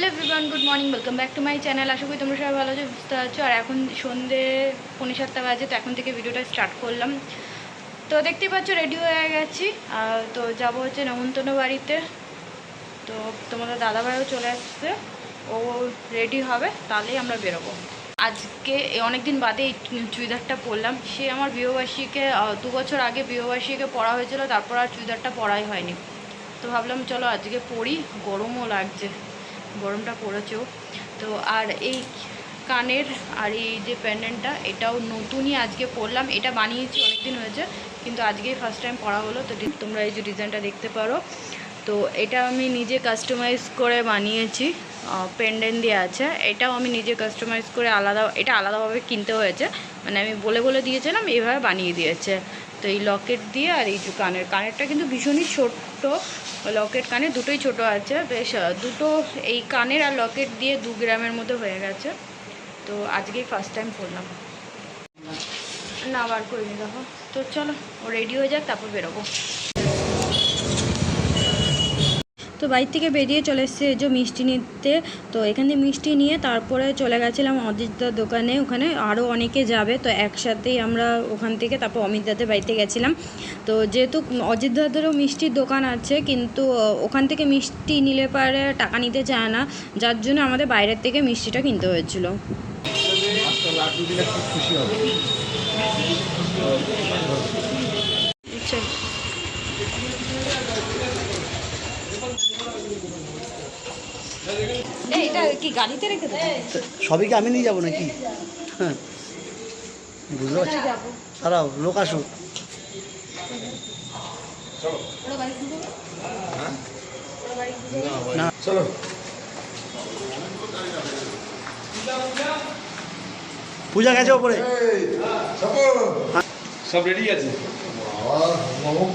Hello everyone good morning welcome back to my channel আশা করি তোমরা সবাই ভালো আছো বুঝতে পারছ আর এখন সন্ধে পৌনে সাতটা বাজে, তো এখন থেকে ভিডিওটা স্টার্ট করলাম। তো দেখতেই পাচ্ছ রেডি হয়ে গেছি। তো যাব হচ্ছে নেমন্তন্ন বাড়িতে। তো তোমাদের দাদাভাইও চলে আসছে। ও রেডি হবে, তাহলেই আমরা বেরোবো। আজকে অনেক দিন বাদে এই চুড়িদারটা পরলাম। সে আমার বিবাহবার্ষিকে দু বছর আগে বিবাহবার্ষিকে পরা হয়েছিল, তারপর আর চুড়িদারটা পরাই হয়নি। তো ভাবলাম, চলো আজকে পরি, গরমও লাগছে। গরমটা পড়েছেও তো আর এই কানের আর এই যে প্যান্ডেন্টটা এটাও নতুনই আজকে পরলাম। এটা বানিয়েছি অনেক দিন হয়েছে, কিন্তু আজকেই ফার্স্ট টাইম পরা হলো। তো তোমরা এই যে ডিজাইনটা দেখতে পারো। তো এটা আমি নিজে কাস্টমাইজ করে বানিয়েছি। পেন্ডেন্ট দিয়ে আছে। এটাও আমি নিজে কাস্টমাইজ করে আলাদা, এটা আলাদাভাবে কিনতে হয়েছে। মানে আমি বলে বলে দিয়েছিলাম এইভাবে বানিয়ে দিয়েছে। তো এই লকেট দিয়ে আর এই যে কানের, কানেরটা কিন্তু ভীষণই ছোট্ট। লকেট কানে দুটোই ছোট আছে, বেশ দুটো এই কানের আর লকেট দিয়ে দু গ্রামের মধ্যে হয়ে গেছে। তো আজকেই ফার্স্ট টাইম পড়লাম না, বার করিনি দেখো। তো চলো, ও রেডি হয়ে যাক, তারপর বেরোবো। তো বাড়ি থেকে বেরিয়ে চলে এসেছে যে মিষ্টি নিতে। তো এখান থেকে মিষ্টি নিয়ে তারপরে চলে গেছিলাম অজিতদার দোকানে। ওখানে আরও অনেকে যাবে। তো একসাথেই আমরা ওখান থেকে তারপর অমিতদাদের বাড়িতে গেছিলাম। তো যেহেতু অজিতদাদেরও মিষ্টির দোকান আছে, কিন্তু ওখান থেকে মিষ্টি নিলে পারে টাকা নিতে চায় না। যার জন্য আমাদের বাইরের থেকে মিষ্টিটা কিনতে হয়েছিল। খুব খুশি হবে আচ্ছা এই, এটা কি গাড়িতে রেখে আমি নিয়ে যাব নাকি? হ্যাঁ। বুঝতে পারছি? তারাও লোক আসুক। না চলো। পূজা গেছে ওপরে। সব রেডি আছে?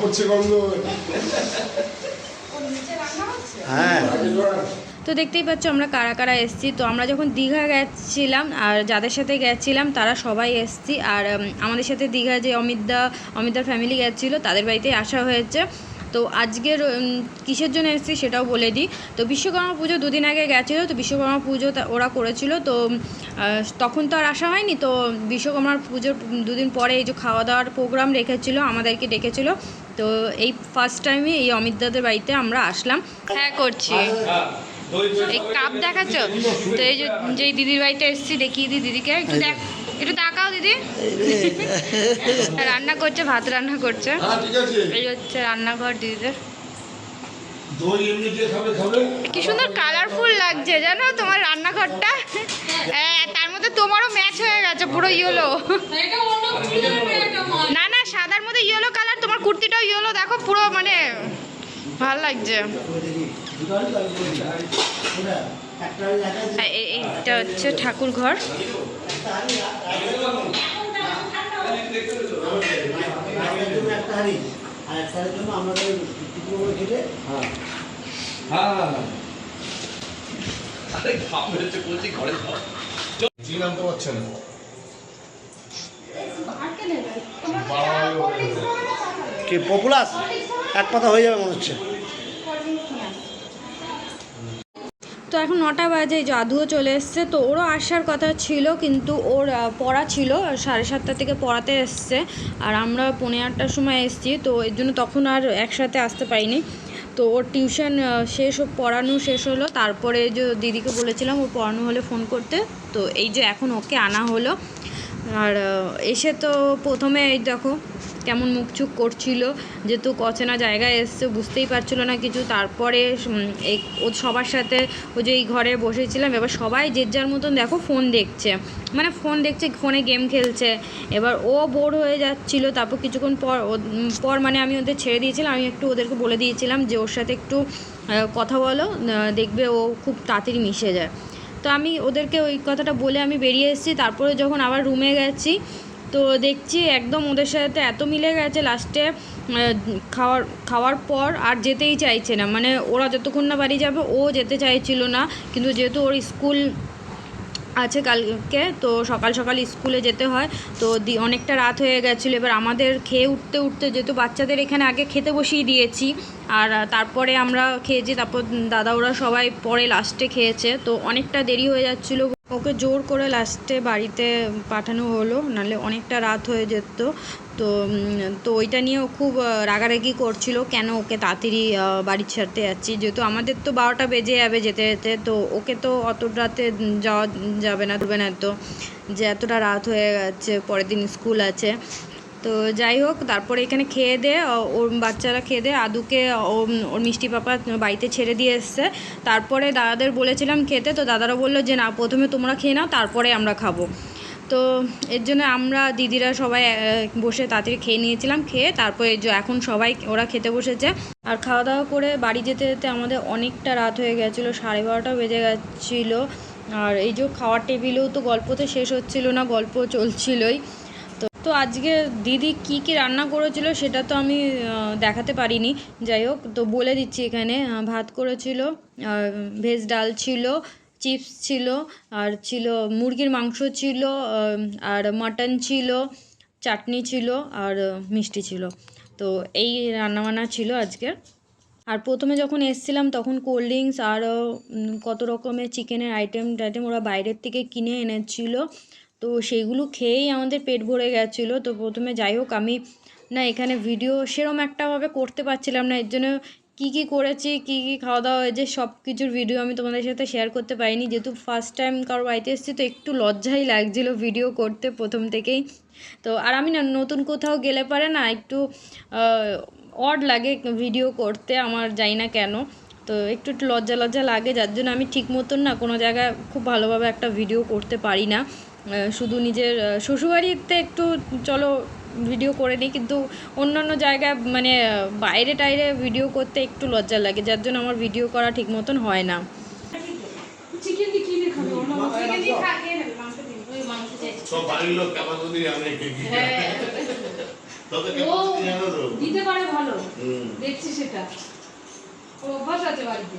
করছে হ্যাঁ। তো দেখতেই পাচ্ছ আমরা কারা কারা এসছি। তো আমরা যখন দীঘা গেছিলাম আর যাদের সাথে গেছিলাম তারা সবাই এসছি। আর আমাদের সাথে দীঘা যে অমিতদা অমিতদার ফ্যামিলি গেছিল তাদের বাড়িতে আসা হয়েছে। তো আজকের কিসের জন্য এসেছি সেটাও বলে দিই। তো বিশ্বকর্মা পুজো দুদিন আগে গেছিল তো বিশ্বকর্মা পুজো তা- ওরা করেছিল। তো তখন তো আর আসা হয়নি। তো বিশ্বকর্মার পুজোর দুদিন পরে এই যে খাওয়া দাওয়ার প্রোগ্রাম রেখেছিল আমাদেরকে ডেকেছিল। তো এই ফার্স্ট টাইমে এই অমিত দাদের বাড়িতে আমরা আসলাম। হ্যাঁ করছি। এই কাপ দেখাচ্ছ? তো এই যে দিদির বাড়িতে এসেছি দেখিয়ে দিই দিদিকে। একটু দেখ একটু তাকাও দিদি। রান্না করছে ভাত রান্না করছে। হ্যাঁ এই হচ্ছে রান্নাঘর দিদিদের। কি সুন্দর কালারফুল লাগছে জানো তোমার রান্নাঘরটা? তার মধ্যে তোমারও ম্যাচ হয়ে গেছে পুরো ইয়েলো না না সাদার মধ্যে ইয়েলো কালার তোমার কুর্তিটাও ইয়েলো দেখো পুরো মানে ভালো লাগছে। এইটা হচ্ছে ঠাকুর ঘর। হ্যাঁ হ্যাঁ। কি পপুলাস? এক পাতা হয়ে যাবে মনে হচ্ছে। তো এখন নটা বাজে জাদুও চলে এসছে। তো ওরও আসার কথা ছিল, কিন্তু ওর পড়া ছিল, সাড়ে সাতটা থেকে পড়াতে এসছে। আর আমরা পৌনে আটটার সময় এসছি, তো এর জন্য তখন আর একসাথে আসতে পারিনি। তো ওর টিউশন শেষ পড়ানো শেষ হলো। তারপরে যে দিদিকে বলেছিলাম, ও পড়ানো হলে ফোন করতে। তো এই যে এখন ওকে আনা হলো। আর এসে তো প্রথমে এই দেখো কেমন মুখচুক করছিল যেহেতু অচেনা জায়গায় এসছে, বুঝতেই পারছিল না কিছু। তারপরে এই ও সবার সাথে, ও যে এই ঘরে বসেছিলাম, এবার সবাই যে যার মতন দেখো ফোন দেখছে। মানে ফোন দেখছে, ফোনে গেম খেলছে। এবার ও বোর হয়ে যাচ্ছিল, তারপর কিছুক্ষণ পর পর মানে আমি ওদের ছেড়ে দিয়েছিলাম, আমি একটু ওদেরকে বলে দিয়েছিলাম যে ওর সাথে একটু কথা বলো দেখবে ও খুব তাড়াতাড়ি মিশে যায়। তো আমি ওদেরকে ওই কথাটা বলে আমি বেরিয়ে এসেছি, তারপরে যখন আবার রুমে গেছি তো দেখছি একদম ওদের সাথে এত মিলে গেছে লাস্টে খাওয়ার খাওয়ার পর আর যেতেই চাইছে না। মানে ওরা যতক্ষণ না বাড়ি যাবে, ও যেতে চাইছিল না। কিন্তু যেহেতু ওর স্কুল আছে কালকে, তো সকাল সকাল স্কুলে যেতে হয়। তো দি, অনেকটা রাত হয়ে গেছিল। এবার আমাদের খেয়ে উঠতে উঠতে যেহেতু বাচ্চাদের এখানে আগে খেতে বসিয়ে দিয়েছি, আর তারপরে আমরা খেয়েছি। তারপর দাদা ওরা সবাই পরে লাস্টে খেয়েছে। তো অনেকটা দেরি হয়ে যাচ্ছিল ওকে জোর করে লাস্টে বাড়িতে পাঠানো হলো, নাহলে অনেকটা রাত হয়ে যেত। তো তো ওইটা নিয়েও খুব রাগারাগি করছিল, কেন ওকে তাড়াতাড়ি বাড়ি ছাড়তে যাচ্ছি? যেহেতু আমাদের তো বারোটা বেজে যাবে যেতে যেতে, তো ওকে তো অত রাতে যাওয়া যাবে না ধরবে না তো যে এতটা রাত হয়ে গেছে, পরের দিন স্কুল আছে। তো যাই হোক, তারপরে এখানে খেয়ে দে ওর বাচ্চারা খেয়ে দে আদুকে ওর মিষ্টি পাপা বাড়িতে ছেড়ে দিয়ে এসছে। তারপরে দাদাদের বলেছিলাম খেতে, তো দাদারা বলল যে, না, প্রথমে তোমরা খেয়ে নাও, তারপরে আমরা খাব। তো এর জন্য আমরা দিদিরা সবাই বসে তাড়াতাড়ি খেয়ে নিয়েছিলাম, খেয়ে তারপরে যে এখন সবাই ওরা খেতে বসেছে। আর খাওয়া দাওয়া করে বাড়ি যেতে যেতে আমাদের অনেকটা রাত হয়ে গেছিল, সাড়ে বারোটা বেজে গেছিল। আর এই যে খাওয়ার টেবিলেও তো গল্প তো শেষ হচ্ছিল না, গল্প চলছিলই। তো আজকে দিদি কি কি রান্না করেছিল সেটা তো আমি দেখাতে পারিনি। যাই হোক, তো বলে দিচ্ছি এখানে ভাত করেছিল ভেজ ডাল ছিল, চিপস ছিল, আর ছিল মুরগির মাংস ছিল আর মাটন ছিল, চাটনি ছিল, আর মিষ্টি ছিল। তো এই রান্নাবান্না ছিল আজকে। আর প্রথমে যখন এসছিলাম, তখন কোল্ড ড্রিঙ্কস আরও কত রকমের চিকেনের আইটেম টাইটেম ওরা বাইরের থেকে কিনে এনেছিল। তো সেইগুলো খেয়েই আমাদের পেট ভরে গেছিল। তো প্রথমে যাই হোক, আমি না এখানে ভিডিও সেরম একটাভাবে করতে পারছিলাম না। এর জন্য কী কী করেছি, কী কী খাওয়া দাওয়া হয়েছে সব কিছুর ভিডিও আমি তোমাদের সাথে শেয়ার করতে পারিনি। যেহেতু ফার্স্ট টাইম কারও বাড়িতে এসেছি, তো একটু লজ্জাই লাগছিল ভিডিও করতে প্রথম থেকেই। তো আর আমি না নতুন কোথাও গেলে পারে না, একটু অড লাগে ভিডিও করতে, আমার জানি না কেন। তো একটু একটু লজ্জা লজ্জা লাগে, যার জন্য আমি ঠিক মতন না কোনো জায়গায় খুব ভালোভাবে একটা ভিডিও করতে পারি না। শুধু নিজের শ্বশুরবাড়িতে একটু চলো ভিডিও করে নিই কিন্তু অন্যান্য জায়গায় মানে বাইরে টাইরে ভিডিও করতে একটু লজ্জা লাগে যার জন্য আমার ভিডিও করা ঠিক মতন হয় না। দিতে পারে ভালো। দেখছি সেটা। অভ্যাস আছে বাড়িতে।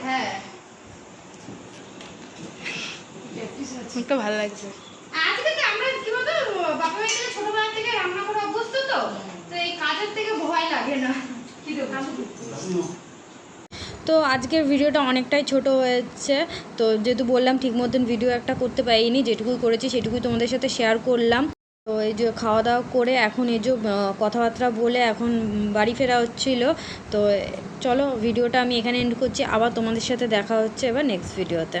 হ্যাঁ, ট্যাপিস আছে একটু ভালো লাগছে আজকে তো আমরা কি বলতো বাপা মায়ের থেকে ছোটবেলা থেকে রান্না করে অভ্যস্ত তো তো এই কাজের থেকে ভয় লাগে না। কি দেবো তো আজকের ভিডিওটা অনেকটাই ছোট হয়েছে। তো যেহেতু বললাম ঠিক মতন ভিডিও একটা করতে পারিনি, যেটুকুই করেছি সেটুকুই তোমাদের সাথে শেয়ার করলাম। তো এই যে খাওয়া দাওয়া করে এখন এই যে কথাবার্তা বলে এখন বাড়ি ফেরা হচ্ছিল। তো চলো ভিডিওটা আমি এখানে এন্ড করছি। আবার তোমাদের সাথে দেখা হচ্ছে এবার নেক্সট ভিডিওতে